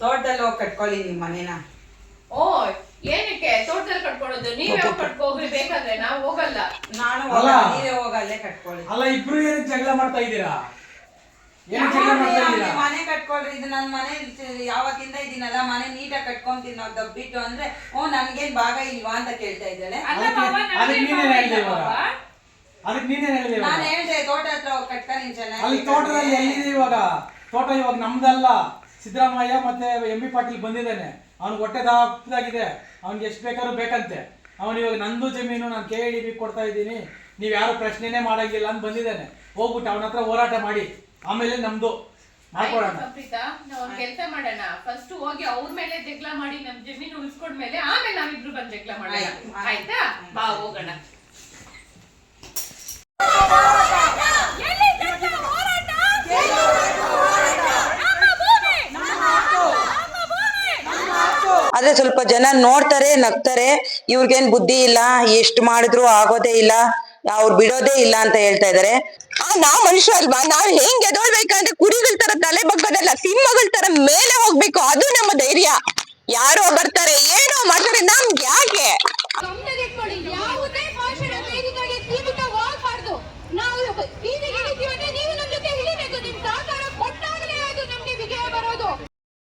ತೋಟದಲ್ಲಿ ಹೋಗಿ ಕಟ್ಕೊಳ್ಳಿ ನಿಮ್ಮ ಮನೇನ. ಓ ಏನಕ್ಕೆ? ತೋಟದಲ್ಲಿ ಕಟ್ಕೊಳ್ಳೋದು? ನೀವೇ ಕಟ್ಕೊ ಹೋಗ್ರಿ ಬೇಕಾದ್ರೆ ನಾವು ಹೋಗಲ್ಲ. ನಾನು ಅಲ್ಲ. ಹೋಗಲ್ಲ, ನೀವೇ ಹೋಗಲ್ಲೇ ಕಟ್ಕೊಳ್ಳಿ. ಅಲ್ಲ ಇಬ್ರು ಏನಕ್ಕೆ ಜಗಳ ಮಾಡ್ತಾ ಇದ್ದೀರಾ? ಏನಕ್ಕೆ ಜಗಳ ಮಾಡ್ತಾ ಇದ್ದೀರಾ? ಮನೆ ಕಟ್ಕೊಳ್ರಿ ಇದು ನನ್ನ ಮನೆ ಯಾವತ್ತಿಂದ ಇದೀನಲ್ಲ ಮನೆ ನೀಟಾಗಿ ಕಟ್ಕೊಂತೀನಿ ನಾವು ದಬ್ಬಿಟ್ಟು ಅಂದ್ರೆ ಓ ನನ್ಗೇನ್ ಭಾಗ ಇಲ್ವಾ ಅಂತ ಕೇಳ್ತಾ ಇದ್ದಾಳೆ ಅಲ್ಲ ಅದಕ್ಕೆ- ಮಾವ ಅದಕ್ಕೆ ಹೇಳ್ದೆ ಇವಾಗ? ನೀನೇನ್ ಹೇಳಿದೆ ನಾನು? ಹೇಳ್ದೆ ತೋಟ ಹತ್ರ ಹೋಗಿ ಕಟ್ಕ ನೀನ್ ಚೆನ್ನಾಗಿ ಅಲ್ಲಿ ತೋಟದಲ್ಲಿ ಎಲ್ಲಿದೆ ಇವಾಗ? ತೋಟ ಇವಾಗ ನಮ್ದಲ್ಲ. ಸಿದ್ದರಾಮಯ್ಯ ಮತ್ತೆ ಎಂ ಬಿ ಪಾಟೀಲ್ ಬಂದಿದ್ದಾನೆ. ಅವ್ನಿಗೆ ಹೊಟ್ಟೆ ದಾಪದಾಗಿದೆ. ಅವ್ನಿಗೆ ಎಷ್ಟು ಬೇಕಾದ್ರೂ ಬೇಕಂತೆ. ಅವನು ಇವಾಗ ನಂದು ಜಮೀನು ನಾನು ಕೆ ಇ ಡಿ ಕೊಡ್ತಾ ಇದ್ದೀನಿ. ನೀವು ಯಾರು ಪ್ರಶ್ನೆನೇ ಮಾಡಂಗಿಲ್ಲ ಅಂತ ಬಂದಿದ್ದಾನೆ. ಹೋಗ್ಬಿಟ್ಟು ಅವನ ಹತ್ರ ಹೋರಾಟ ಮಾಡಿ. ಆಮೇಲೆ ನಮ್ದು. ಮಾಡ್ಕೊಡೋಣ ಸಂಪ್ರೀತಾ ನಾವ್ ಒಂದ್ ಕೆಲ್ಸ ಮಾಡೋಣ. ಫಸ್ಟ್ ಹೋಗಿ ಅವ್ರ ಮೇಲೆ ಜಗಳ ಮಾಡಿ ನಮ್ ಜಮೀನು ಉಳಿಸ್ಕೊಂಡ್ಮೇಲೆ ಆಮೇಲೆ ನಾವಿಬ್ರು ಬಂದ್ ಜಗಳ ಮಾಡೋಣ. ಆಯ್ತಾ? ಬಾ ಹೋಗೋಣ. ಆದ್ರೆ ಸ್ವಲ್ಪ ಜನ ನೋಡ್ತಾರೆ ನಗ್ತಾರೆ ಇವ್ರಿಗೇನ್ ಬುದ್ಧಿ ಇಲ್ಲ ಎಷ್ಟು ಮಾಡಿದ್ರು ಆಗೋದೇ ಇಲ್ಲ ಅವ್ರು ಬಿಡೋದೇ ಇಲ್ಲ ಅಂತ ಹೇಳ್ತಾ ಇದಾರೆ. ಆ ನಾವ್ ಮನುಷ್ಯ ಅಲ್ವಾ? ನಾವ್ ಹೆಂಗ್ ಎದೊಳ್ಬೇಕಂದ್ರೆ ಕುರಿಗಳ ತರ ತಲೆ ಬಗ್ಗೋದಲ್ಲ ಸಿಂಹಗಳ ತರ ಮೇಲೆ ಹೋಗ್ಬೇಕು ಅದು ನಮ್ಮ ಧೈರ್ಯ. ಯಾರೋ ಬರ್ತಾರೆ ಏನೋ ಮಾಡ್ತಾರೆ ನಮ್ಗೆ ಯಾಕೆ? ನಾವು